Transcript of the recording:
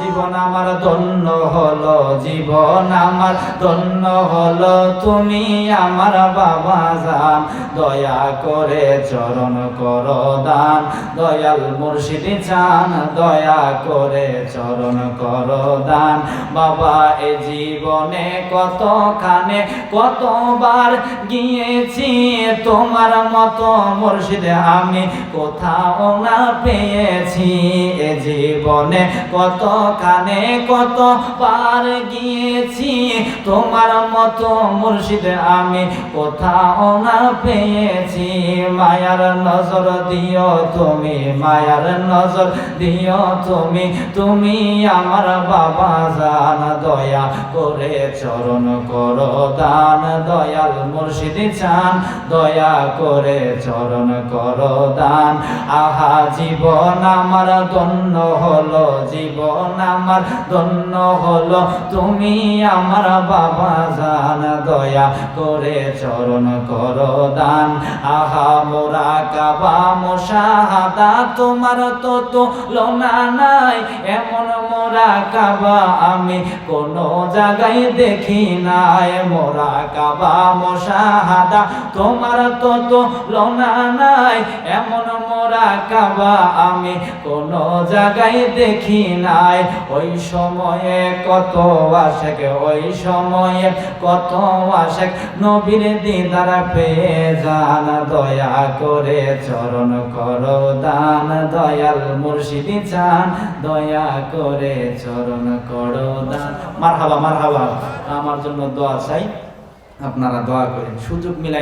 জীবন আমার ধন্য হলো, জীবন আমার ধন্য হলো, তুমি আমার বাবা যান দয়া করে চরণ করো দান, দয়াল মুর্শিদ চান দয়া করে চরণ করো দান। বাবা, এ জীবনে কতখানে, কতবার গিয়েছি তোমার মতো মুর্শিদ আমি কোথাও না পেয়েছি। এ জীবনে কতখানে কতবার গিয়েছি, তোমার মতো মুর্শিদ আমি কোথাও না পেয়েছি। মায়ার নজর দিও তুমি, মায়ার নজর দিও তুমি তুমি আমার বাবা জান দয়া করে চরণ করো, দান দয়াল মুর্শিদ চান, দয়া করে চরণ করো, দান। আহা, জীবন আমার ধন্য হলো, জীবন আমার ধন্য হলো। তুমি আমার বাবা জান দয়া করে চরণ করো দান। আহা মোরা কাবা মোশাহাদা, তোমার তো তো লোনা নাই। এমন মোরা কাবা আমি কোনো জায়গায় দেখি নাই। মোরা কাবা মোশাহাদা, তোমার তো তো লোনা নাই। এমন মোরা কাবা আমি কোনো জায়গায় দেখি নাই। ওই সময়ে কত আশেক, ওই সময়ে কত আশেক। নবীর দিদার পেয়ে যান দয়া করে চরণ করো দান। দয়াল মুর্শিদি চান, দয়া করে চরণ করো দান। মার হাবা মার হাবা আমার জন্য দোয়া চাই, আপনারা দোয়া করেন। সুযোগ মিলাই